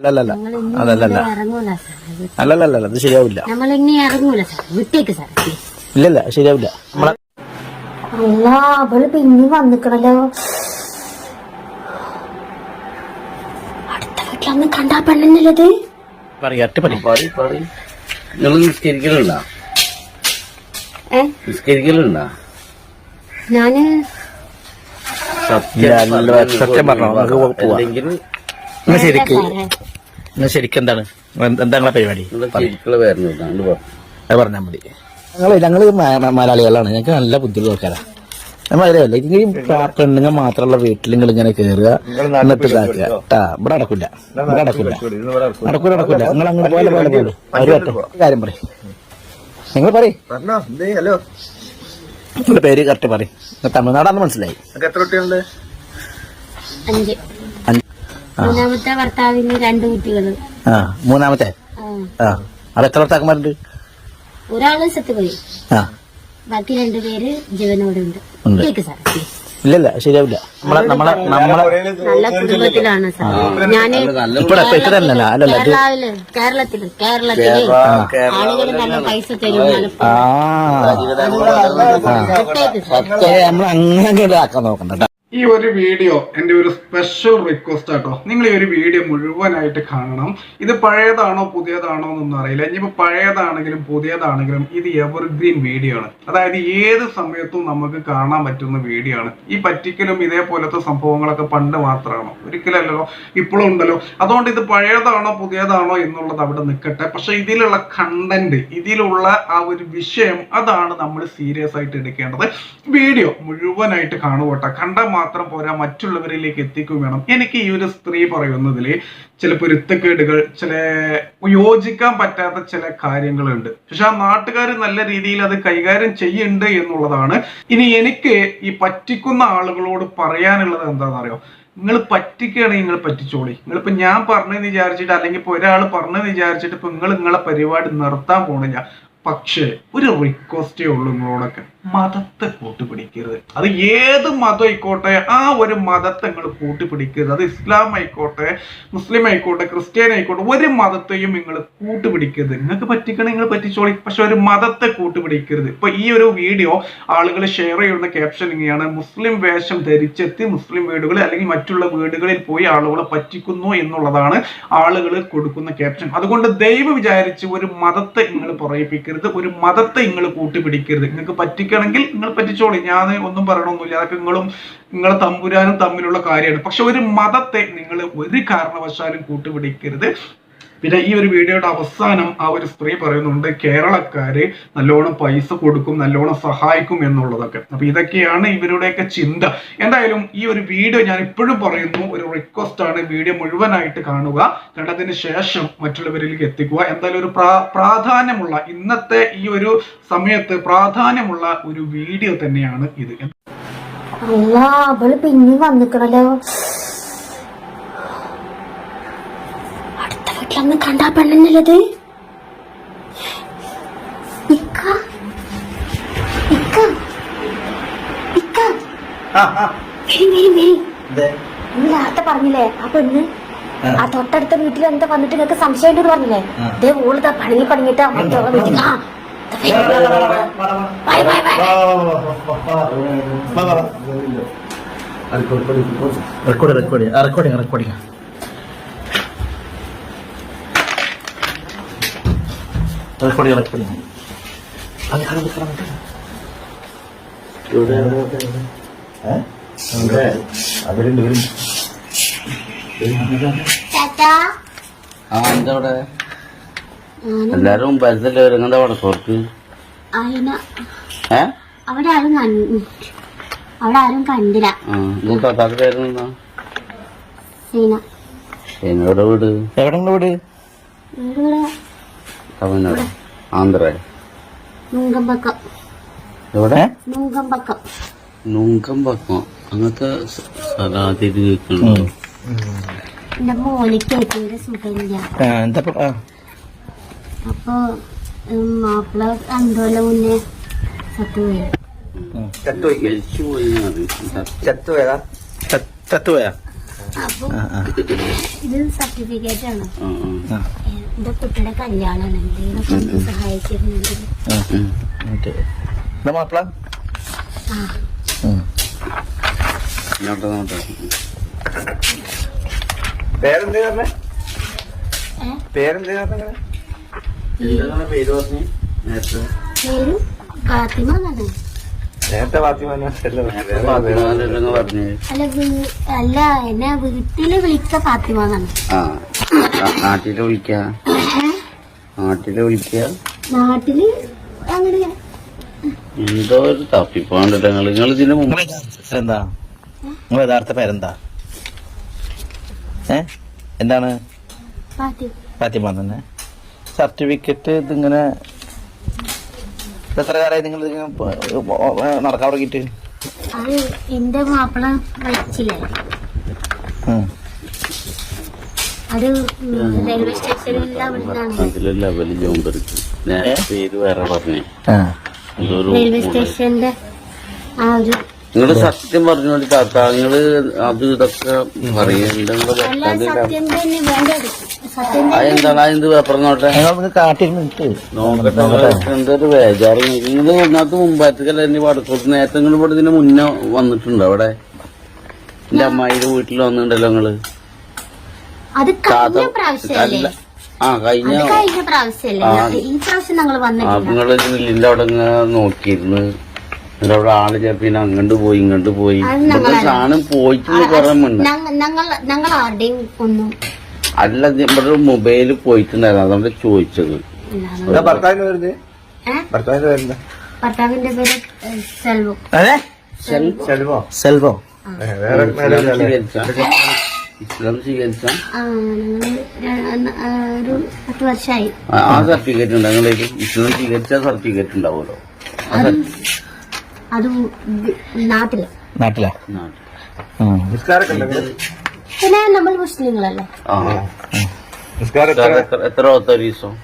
അതല്ലല്ല. അല്ലല്ലല്ല അത് ശരിയാവില്ല. ഇല്ലല്ല ശരിയാവില്ല. നമ്മളെ അല്ല അവൾ പിന്നെ വന്നിക്കണല്ലോ. അടുത്ത വീട്ടിലൊന്ന് കണ്ടാ പെണ്ണെന്നുള്ളത് നിങ്ങൾ നിസ്കരിക്കലുണ്ടോ? നിസ്കരിക്കലുണ്ടോ? ഞാൻ സത്യം പറഞ്ഞോ, നമുക്ക് പോവാം. നിങ്ങൾ ശരിക്ക് നിങ്ങൾ ശരിക്കും എന്താണ്? എന്ത്- നിങ്ങളെ പരിപാടി? പറഞ്ഞു അത് പറഞ്ഞാൽ മതി. ഞങ്ങൾ ഞങ്ങൾ മ- മ- മലയാളികളാണ്. ഞങ്ങൾക്ക് നല്ല ബുദ്ധിയുള്ള ആൾക്കാരാ. നമ്മൾ അറിയാമല്ലോ ഇങ്ങനെ ഈ പെണ്ണുങ്ങൾ മാത്രമുള്ള വീട്ടിൽ നിങ്ങൾ ഇങ്ങനെ കയറുക എന്നിട്ട് ഇതാക്കുക. ഇവിടെ നടക്കില്ല ഇവിടെ നടക്കില്ല നടക്കൂല. നടക്കൂല നിങ്ങൾ അങ്ങോട്ട് പോലെ പോലെ പോലെ അവർ കാര്യം പറയും. നിങ്ങൾ പറയും. പറഞ്ഞോ. ഹലോ. നിങ്ങളുടെ പേര് കറക്റ്റ് പറയും. നിങ്ങൾ തമിഴ്നാടാന്ന് മനസ്സിലായി. നിങ്ങൾക്ക് എത്ര കുട്ടികളുണ്ട്? മൂന്നാമത്തെ ഭർത്താവിന് രണ്ട് കുട്ടികൾ. ആ മൂന്നാമത്തെ? ആ, അവിടെ എത്ര ഭർത്താക്കന്മാരുണ്ട്? ഒരാൾ സത്യപോയി ആ. ബാക്കി രണ്ടുപേര് ജീവനോടുണ്ട് ഉണ്ട്. കേക്ക് സാർ ഇല്ലല്ല ശരിയാവില്ല. നമ്മളെ നമ്മളെ നമ്മളെ നല്ല കുടുംബത്തിലാണ് സാർ ഞാൻ ഇപ്പൊ ഇത്ര തന്നെയല്ല അല്ലല്ല. ഇത് കേരളാവിൽ കേരളത്തിൽ കേരളത്തിൽ ആളുകൾ നല്ല പൈസ തരും നല്ല ആ. നമ്മൾ അങ്ങനെ ആക്കാൻ നോക്കണ്ട. ഈ ഒരു വീഡിയോ എന്റെ ഒരു സ്പെഷ്യൽ റിക്വസ്റ്റ് ആട്ടോ. നിങ്ങൾ ഈ ഒരു വീഡിയോ മുഴുവനായിട്ട് കാണണം. ഇത് പഴയതാണോ പുതിയതാണോ എന്നൊന്നും അറിയില്ല. ഇനിയിപ്പോൾ പഴയതാണെങ്കിലും പുതിയതാണെങ്കിലും ഇത് എവർഗ്രീൻ വീഡിയോ ആണ്. അതായത് ഏത് സമയത്തും നമുക്ക് കാണാൻ പറ്റുന്ന വീഡിയോ ആണ്. ഈ പറ്റിക്കലും ഇതേപോലത്തെ സംഭവങ്ങളൊക്കെ പണ്ട് മാത്രമാണോ? ഒരിക്കലല്ലോ ഇപ്പോഴും ഉണ്ടല്ലോ. അതുകൊണ്ട് ഇത് പഴയതാണോ പുതിയതാണോ എന്നുള്ളത് അവിടെ നിൽക്കട്ടെ. പക്ഷെ ഇതിലുള്ള കണ്ടന്റ് ഇതിലുള്ള ആ ഒരു വിഷയം അതാണ് നമ്മൾ സീരിയസ് ആയിട്ട് എടുക്കേണ്ടത്. വീഡിയോ മുഴുവനായിട്ട് കാണുകട്ടെ കണ്ടാൽ മാത്രം പോരാ മറ്റുള്ളവരിലേക്ക് എത്തിക്കുക വേണം. എനിക്ക് ഈ ഒരു സ്ത്രീ പറയുന്നതിൽ ചില പൊരുത്തക്കേടുകൾ ചില യോജിക്കാൻ പറ്റാത്ത ചില കാര്യങ്ങളുണ്ട്. പക്ഷെ ആ നാട്ടുകാർ നല്ല രീതിയിൽ അത് കൈകാര്യം ചെയ്യുന്നുണ്ട് എന്നുള്ളതാണ്. ഇനി എനിക്ക് ഈ പറ്റിക്കുന്ന ആളുകളോട് പറയാനുള്ളത് എന്താണെന്നറിയോ? നിങ്ങൾ പറ്റിക്കുകയാണെങ്കിൽ നിങ്ങൾ പറ്റിച്ചോളി. നിങ്ങളിപ്പോ ഞാൻ പറഞ്ഞെന്ന് വിചാരിച്ചിട്ട് അല്ലെങ്കിൽ ഇപ്പൊ ഒരാൾ പറഞ്ഞെന്ന് വിചാരിച്ചിട്ട് ഇപ്പൊ നിങ്ങൾ നിങ്ങളെ പരിപാടി നിർത്താൻ പോണില്ല. പക്ഷേ ഒരു റിക്വസ്റ്റേ ഉള്ളൂ നിങ്ങളോടൊക്കെ. മതത്തെ കൂട്ടുപിടിക്കരുത്. അത് ഏത് മതം ആയിക്കോട്ടെ ആ ഒരു മതത്തെ നിങ്ങൾ കൂട്ടുപിടിക്കരുത്. അത് ഇസ്ലാം ആയിക്കോട്ടെ മുസ്ലിം ആയിക്കോട്ടെ ക്രിസ്ത്യൻ ആയിക്കോട്ടെ ഒരു മതത്തെയും നിങ്ങൾ കൂട്ടുപിടിക്കരുത്. നിങ്ങൾക്ക് പറ്റിക്കണേ നിങ്ങൾ പറ്റിച്ചോളി. പക്ഷെ ഒരു മതത്തെ കൂട്ടുപിടിക്കരുത്. ഇപ്പൊ ഈ ഒരു വീഡിയോ ആളുകൾ ഷെയർ ചെയ്യുന്ന ക്യാപ്ഷൻ ഇങ്ങനെയാണ്. മുസ്ലിം വേഷം ധരിച്ചെത്തി മുസ്ലിം വീടുകളിൽ അല്ലെങ്കിൽ മറ്റുള്ള വീടുകളിൽ പോയി ആളുകളെ പറ്റിക്കുന്നു എന്നുള്ളതാണ് ആളുകൾ കൊടുക്കുന്ന ക്യാപ്ഷൻ അതുകൊണ്ട് ദൈവം വിചാരിച്ച് ഒരു മതത്തെ നിങ്ങൾ പറയിപ്പിക്കരുത്. ഒരു മതത്തെ നിങ്ങൾ കൂട്ടുപിടിക്കരുത്. നിങ്ങൾക്ക് പറ്റിക്കണമെങ്കിൽ നിങ്ങൾ പറ്റിച്ചോളി. ഞാൻ ഒന്നും പറയണമൊന്നുമില്ല അതൊക്കെ നിങ്ങളും നിങ്ങളെ തമ്പുരാനും തമ്മിലുള്ള കാര്യമാണ്. പക്ഷെ ഒരു മതത്തെ നിങ്ങൾ ഒരു കാരണവശാലും കൂട്ടുപിടിക്കരുത്. പിന്നെ ഈ ഒരു വീഡിയോയുടെ അവസാനം ആ ഒരു സ്ത്രീ പറയുന്നുണ്ട് കേരളക്കാര് നല്ലോണം പൈസ കൊടുക്കും നല്ലോണം സഹായിക്കും എന്നുള്ളതൊക്കെ. അപ്പൊ ഇതൊക്കെയാണ് ഇവരുടെയൊക്കെ ചിന്ത. എന്തായാലും ഈ ഒരു വീഡിയോ ഞാൻ ഇപ്പോഴും പറയുന്നു ഒരു റിക്വസ്റ്റ് ആണ് വീഡിയോ മുഴുവനായിട്ട് കാണുക കണ്ടതിന് ശേഷം മറ്റുള്ളവരിലേക്ക് എത്തിക്കുക. എന്തായാലും ഒരു പ്രാധാന്യമുള്ള ഇന്നത്തെ ഈ ഒരു സമയത്ത് പ്രാധാന്യമുള്ള ഒരു വീഡിയോ തന്നെയാണ് ഇത്. അല്ല അവൾ പിന്നെ വന്നിക്കണല്ലോ അടുത്ത വീട്ടിലൊന്ന് കണ്ടാ നീ നേരത്തെ പറഞ്ഞില്ലേ ആ പെണ്ണ് ആ തൊട്ടടുത്ത വീട്ടിൽ എന്താ വന്നിട്ട് നിങ്ങൾക്ക് സംശയം ഉണ്ടെന്ന് പറഞ്ഞില്ലേ ദേ ഓളിതാ പണിയിൽ പണിഞ്ഞിട്ട് മറ്റുള്ള വീട്ടിൽ ആ ദേ വരി. ബൈ ബൈ റെക്കോർഡ് റെക്കോർഡ് ആ റെക്കോർഡിങ് റെക്കോർഡിങ് റെക്കോർഡിങ് റെക്കോർഡിങ് അവരുണ്ട് ആ എന്താ അവിടെ? എല്ലാരും പരിസരല്ലേ വരും എന്താ അവിടെ ആരും അവിടെ ആരും കണ്ടില്ല. വീട്. എവിടെ വീട് ഇവിടെ തമിഴ്നാട് ആന്ധ്ര. നുങ്കമ്പക്കം. എവിടെ? നുങ്കമ്പക്കം. നുങ്കം പക്കം അങ്ങനത്തെ സ്ഥലമാദ്യമായിട്ട് കേൾക്കുന്നുണ്ടോ എന്റെ മോനിക്ക് ഇപ്പൊ- ആ, അപ്പൊ മാപ്പിള രണ്ടു കൊല്ലം മുന്നേ ചത്തുപോയി. ചത്തുപോയി. ചത്തുപോയതാ? ചത്തുപോയാ? ഇത് സർട്ടിഫിക്കറ്റ് ആണ്. എന്റെ കുട്ടിയുടെ കല്യാണമാണ് എന്തെങ്കിലുമൊക്കെ ഒന്ന് സഹായിച്ചിരുന്നെങ്കിൽ മാപ്പിള? പേരെന്തേ പറഞ്ഞേ? പേരെന്തേ പറഞ്ഞേ? പേര് ഫാത്തിമ എന്നാണ്. നേരത്തെ ഫാത്തിമ നേരത്തെ ഫാത്തിമാരെല്ലാം പറഞ്ഞേ. അല്ല അല്ല എന്നെ വീട്ടിൽ വിളിക്ക ഫാത്തിമ ആ നാട്ടിൽ വിളിക്ക? നാട്ടിൽ വിളിക്ക? നാട്ടിൽ അങ്ങനെ. എന്തോ ഒരു തപ്പിപ്പാണ്ടല്ലോ നിങ്ങൾ നിങ്ങൾ ഇതിന് മുമ്പ് എന്താ നിങ്ങൾ യഥാർത്ഥ പേരെന്താ? ഏ? എന്താണ്? ഫാത്തിമ തന്നെ. സർട്ടിഫിക്കറ്റ് ഇതിങ്ങനെ ഇത് എത്ര കാലമായി നിങ്ങൾ നടക്കാൻ തുടങ്ങിയിട്ട്? അത് എന്റെ മാപ്പിള വച്ചില്ലേ അത് റെയിൽവേ സ്റ്റേഷനിൽ നേരത്തെ പേര് വേറെ പറഞ്ഞേ. ആ. റെയിൽവേ സ്റ്റേഷന്റെ ആ ഒരു നിങ്ങൾ സത്യം പറഞ്ഞോണ്ട് താത്ത നിങ്ങൾ അത് ഇതൊക്കെ തന്നെ അതെന്താണ്? പേപ്പർ നോട്ടെ? നോക്കട്ടെ എന്തൊരു ബേജാറ്. നിങ്ങൾ ഒന്നാമത്തെ മുമ്പാറ്റക്കല്ല എന്നെ വടക്കോട്ട് നേരത്തെ നിങ്ങൾ ഇവിടെ ഇതിന് മുന്നേ വന്നിട്ടുണ്ടോ അവിടെ? എന്റെ അമ്മായിയുടെ വീട്ടിൽ വന്നിട്ടുണ്ടല്ലോ നിങ്ങൾ. അല്ല? ആ കഴിഞ്ഞ ആ. പ്രാവശ്യം നിങ്ങൾ അവിടെ നോക്കിയിരുന്നു. അവിടെ ആൾ ചിലപ്പോ അങ്ങോട്ട് പോയി ഇങ്ങോട്ട് പോയി. സാധനം പോയിട്ടുണ്ട് കുറെ മുന്നേ. ഞങ്ങൾ ഞങ്ങൾ ആരുടെയും ഒന്നും അല്ല ഇവിടെ മൊബൈൽ പോയിട്ടുണ്ടായിരുന്നു. അതുകൊണ്ട് ചോദിച്ചത്. ഭർത്താവിന്റെ പേര് സെൽവോ. അതെ? സെൽവോ? സെൽവോ. ഇസ്ലാം സ്വീകരിച്ച? ആ സർട്ടിഫിക്കറ്റ് ഉണ്ട്. ഇസ്ലാം സ്വീകരിച്ച സർട്ടിഫിക്കറ്റ് ഉണ്ടാവുമല്ലോ. അത് നാട്ടിൽ. നാട്ടിലാ. പിന്നെ നമ്മൾ മുസ്ലിങ്ങളല്ലേ? എത്ര- ദിവസം?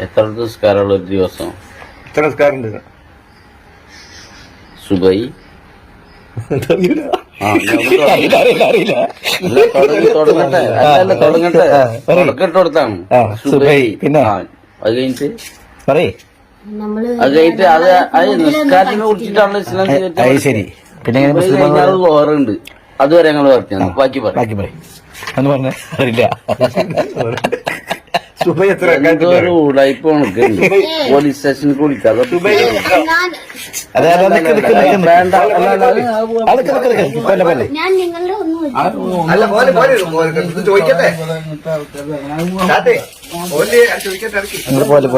എത്ര നിസ്കാരമുള്ള ഒരു ദിവസം? എത്ര നിസ്കാരമുണ്ട് സുബൈ. തുടങ്ങട്ടെ. ആ, കൊടുത്താണ് സുബൈ, പിന്നെ? ആ, അത് കഴിഞ്ഞിട്ട്? പറയേ. അത് കഴിഞ്ഞിട്ട് അത് അത് നിസ്കാരത്തിനെ കുറിച്ചിട്ടാണ് ഇസ്ലാം. അത് ശരി. പിന്നെ എങ്ങനെ മുസ്ലിം കഴിഞ്ഞാൽ അത് വേറുണ്ട് അതുവരെ ഞങ്ങൾ പറഞ്ഞു ബാക്കി പറയാം ബാക്കി പറയും. എന്ന് പറഞ്ഞ അറിയില്ല. സുബൈ എത്ര ഉടായ്പ പോലീസ് സ്റ്റേഷനിൽ വിളിക്കാതെ അല്ല. പോലെ ചോദിക്കട്ടെ? ചാട്ടെ പോലെ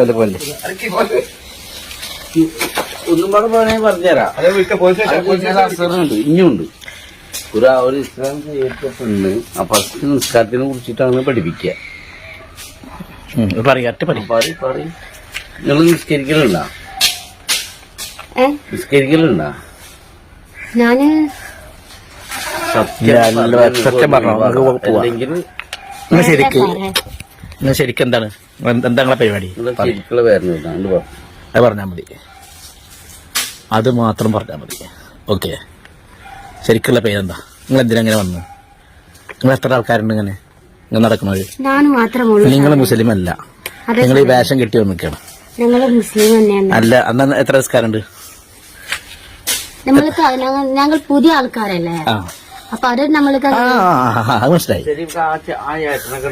ഒന്നും കൂടെ വേണേ പറഞ്ഞുതരാം ഇനിയുണ്ട് ഒരു ആ ഒരു ഇസ്ലാം ചെയ്യപ്പെട്ടുണ്ട് ആ ഫസ്റ്റ് നിസ്കാരത്തിനെ കുറിച്ചിട്ടാണ് പഠിപ്പിക്കുക. നിങ്ങൾ നിസ്കരിക്കലുണ്ടോ? നിസ്കരിക്കലുണ്ടോ? ഞാൻ സത്യം സത്യം പറഞ്ഞോ, ശരിക്ക്? നിങ്ങൾ ശരിക്കും എന്താണ്? എന്ത്- നിങ്ങളെ പരിപാടി? അത് പറഞ്ഞാൽ മതി. അത് മാത്രം പറഞ്ഞാൽ മതി. ഓക്കെ. ശരിക്കുള്ള പേരെന്താ? നിങ്ങൾ എന്തിനാ ഇങ്ങനെ വന്നു? നിങ്ങൾ എത്ര ആൾക്കാരുണ്ട് ഇങ്ങനെ? ഇങ്ങനെ നടക്കുന്നത് നിങ്ങൾ മുസ്ലിം അല്ല. നിങ്ങൾ ഈ വേഷം കെട്ടി വന്നിരിക്കണം ഞങ്ങൾ മുസ്ലിം തന്നെയാണ്. അല്ല അന്ന് എത്ര നിസ്കാരമുണ്ട് ഞങ്ങൾ പുതിയ ആൾക്കാരല്ലേ? അപ്പൊ അത് നമ്മൾ മനസ്സിലായി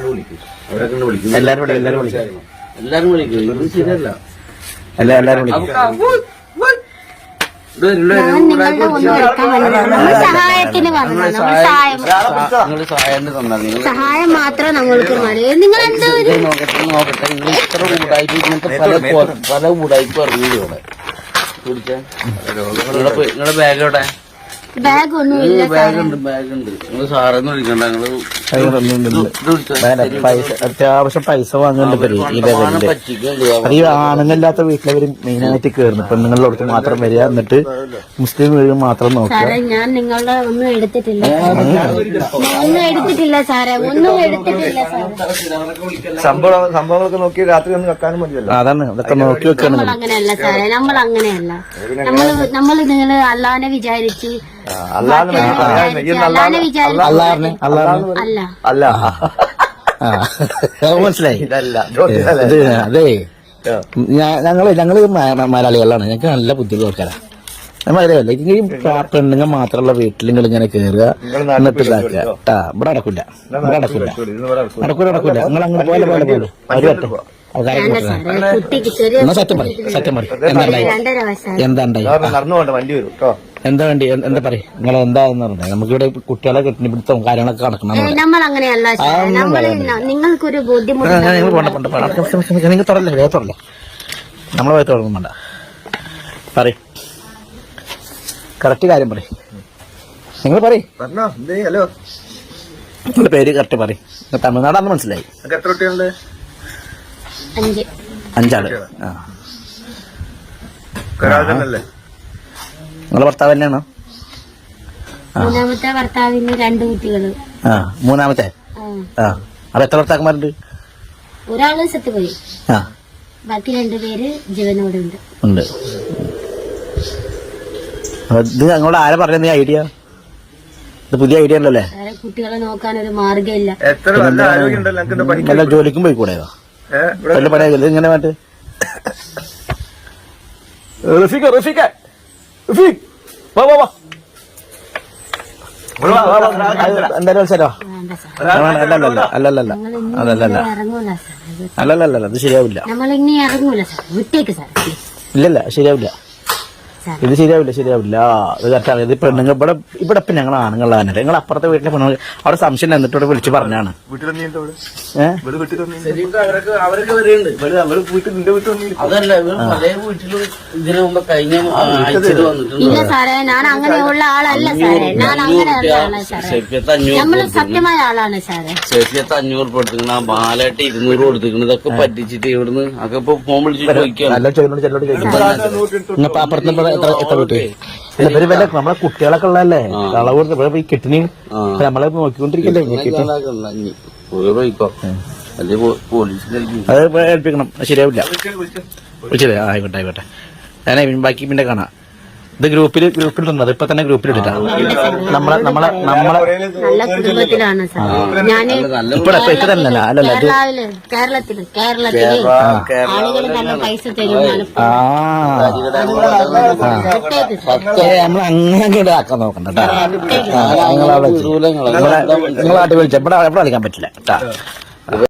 വിളിക്കും എല്ലാരും വിളിക്കും. എല്ലാരും വിളിക്കും ശരിയല്ല അല്ല എല്ലാരും വിളിക്കും സഹായം നിങ്ങൾ സഹായം തന്നാൽ സഹായം മാത്രം നമ്മൾക്ക് മതി നിങ്ങൾ എന്താ നോക്കട്ടെ നിങ്ങൾ ഇത്ര ഇങ്ങനത്തെ പല പല ഇവിടെ നിങ്ങളുടെ ബാഗ് എവിടെ ബാഗ് ഒന്നും ഇല്ല ബാഗ് ഉണ്ട് ബാഗ് ഉണ്ട് നിങ്ങൾ സാറെന്ന് വിളിക്കണ്ട പൈസ അത്യാവശ്യം പൈസ വാങ്ങേണ്ട ഈ ലെവലിൽ അത് ഈ ആണുങ്ങളില്ലാത്ത വീട്ടിലവര് മെയിനായിട്ട് കയറുന്നു പെണ്ണുങ്ങളുടെ അടുത്ത് മാത്രം വരിക എന്നിട്ട് മുസ്ലിം വീട് മാത്രം നോക്കുക. ഞാൻ നിങ്ങളുടെ ഒന്നും എടുത്തിട്ടില്ല. ഒന്നും എടുത്തിട്ടില്ല സാറേ. ഒന്നും എടുത്തിട്ടില്ല സംഭവം സംഭവങ്ങളൊക്കെ നോക്കി രാത്രി ഒന്ന് വെക്കാനും മതിയല്ലോ. അതാണ് അതൊക്കെ നോക്കി വെക്കാനും നമ്മൾ അങ്ങനെയല്ല സാറേ നമ്മൾ അങ്ങനെയല്ല നമ്മൾ നമ്മൾ നിങ്ങൾ അള്ളാനെ വിചാരിച്ച് അല്ലാന്ന് അല്ലാറിന് അല്ലാറിന് അല്ല. ആ. മനസ്സിലായി. അതെ ഞങ്ങൾ ഞങ്ങൾ മലയാളികളാണ്. ഞങ്ങൾക്ക് നല്ല ബുദ്ധിയുള്ള ആൾക്കാരാ നമ്മളറിയാമല്ലോ ഇത് ഈ പെണ്ണുങ്ങൾ മാത്രമുള്ള വീട്ടിൽ നിങ്ങൾ ഇങ്ങനെ കയറുക എന്നിട്ട് ഇതാക്കുക. ട്ടാ ഇവിടെ നടക്കില്ല ഇവിടെ നടക്കില്ല നടക്കൂല. നടക്കൂല നിങ്ങൾ അങ്ങനെ പോലെ പോലെ പോലും അവർ. എന്നാ സത്യം പറയും സത്യം പറയും. എന്താ ഉണ്ടായി? രണ്ടര വയസ്സായി. എന്താ നടന്നു വണ്ടി വരും കേട്ടോ. എന്താ വേണ്ടി എന്താ പറയാ? നിങ്ങൾ എന്താന്ന് പറഞ്ഞത് നമുക്കിവിടെ കുട്ടികളെ കെട്ടിപ്പിടുത്തവും കാര്യങ്ങളൊക്കെ നടക്കണം നമ്മൾ അങ്ങനെയല്ല നിങ്ങൾക്കൊരു ബുദ്ധിമുട്ട് നിങ്ങൾ നമ്മളെ തുടങ്ങും വേണ്ട. പറയും. കറക്റ്റ് കാര്യം പറയും. നിങ്ങൾ പറയും. ഹലോ. നിങ്ങളുടെ പേര് കറക്റ്റ് പറയും. തമിഴ്നാടാന്ന് മനസ്സിലായി. എത്ര കുട്ടികളുണ്ട്? അഞ്ചാൾ. ആ. നിങ്ങളെ ഭർത്താവ് തന്നെയാണോ? മൂന്നാമത്തെ ഭർത്താവിന് രണ്ട് കുട്ടികൾ. ആ മൂന്നാമത്തെ? ആ. അപ്പൊ എത്ര ഭർത്താക്കന്മാരുണ്ട്? ഒരാൾ സത്യപോയി ആ. ബാക്കി രണ്ടുപേര് ജീവനോടെ ഉണ്ട്. ഉണ്ട്. ഇത് ഞങ്ങളോട് ആരാ പറഞ്ഞ ഐഡിയ? ഇത് പുതിയ ഐഡിയ അല്ലല്ലേ? വേറെ കുട്ടികളെ നോക്കാൻ ഒരു മാർഗമില്ല എത്ര നല്ല ഉണ്ടല്ലോ ജോലിക്കും പോയി? കൂടെയോ ഏഹ് ഇവിടെ വല്ല പണിയാകില്ല ഇങ്ങനെ മാറ്റ് റഫീഖ റഫീഖ റഫീഖ്. വാ വാ വാ. എന്തായാലും മത്സരോ അല്ലല്ല അല്ലല്ല അല്ലല്ല അല്ലല്ല അത് ശരിയാവില്ല. ഇല്ലല്ല ശരിയാവില്ല. ഇത് ശരിയാവില്ല ശരിയാവില്ല. ഇത് കറക്റ്റാണ് ഇത് പെണ്ണുങ്ങൾ ഇവിടെ ഇവിടെ ഇപ്പൊ ഞങ്ങൾ ആണുങ്ങളാണ് നിങ്ങൾ അപ്പുറത്തെ വീട്ടിലെ പെണ്ണുങ്ങൾ അവിടെ സംശയം എന്നിട്ട് ഇവിടെ വിളിച്ച് പറഞ്ഞാണ്. ഇല്ല സാറേ ഞാൻ അങ്ങനെയുള്ള ആളല്ല സാറേ. ഞാൻ അങ്ങനെയുള്ള ആളാണ് സാറേ. സത്യമായ ആളാണ് സാറേ. സെഫിയത്ത് അഞ്ഞൂറ് ബാലായിട്ട് ഇരുന്നൂറ് കൊടുത്തിരിക്കണ ഇതൊക്കെ പറ്റിച്ചിട്ട് ഇവിടുന്ന്. അതൊക്കെ ഇപ്പൊ ഫോൺ വിളിച്ച് ചോദിക്കാം. നല്ല അപ്പുറത്ത് ഇവർ വല്ല നമ്മളെ കുട്ടികളൊക്കെ ഉള്ളതല്ലേ? കളവ് കൊടുത്ത് ഈ കിട്ടിനി നമ്മളെ നോക്കിക്കൊണ്ടിരിക്കല്ലേ അത് ഏൽപ്പിക്കണം. ശരിയാവില്ല. ആയിക്കോട്ടെ ആയിക്കോട്ടെ. ഞാനേ ബാക്കി പിന്നെ കാണാം. ഇത് ഗ്രൂപ്പിൽ ഗ്രൂപ്പിൽ തന്നത് ഇപ്പൊ തന്നെ ഗ്രൂപ്പിൽ ഇട്ടിട്ടാണ് നമ്മളെ നമ്മളെ നമ്മളെ നല്ല കുടുംബത്തിലാണ് സാർ. ഞാൻ ഇപ്പൊ തന്നെ അല്ലല്ല ഇത് കേരളാവിൽ കേരളത്തിൽ കേരളത്തിൽ. ആളുകൾ നല്ല പൈസ തരുമെന്നാണ് ആ. നമ്മൾ അങ്ങനെ ആക്കാൻ നോക്കണ്ട കേട്ടാ. നിങ്ങളവിടെ വിടൂല വിളിച്ച ഇവിടെ ഇവിടെ കളിക്കാൻ പറ്റില്ല കേട്ടാ.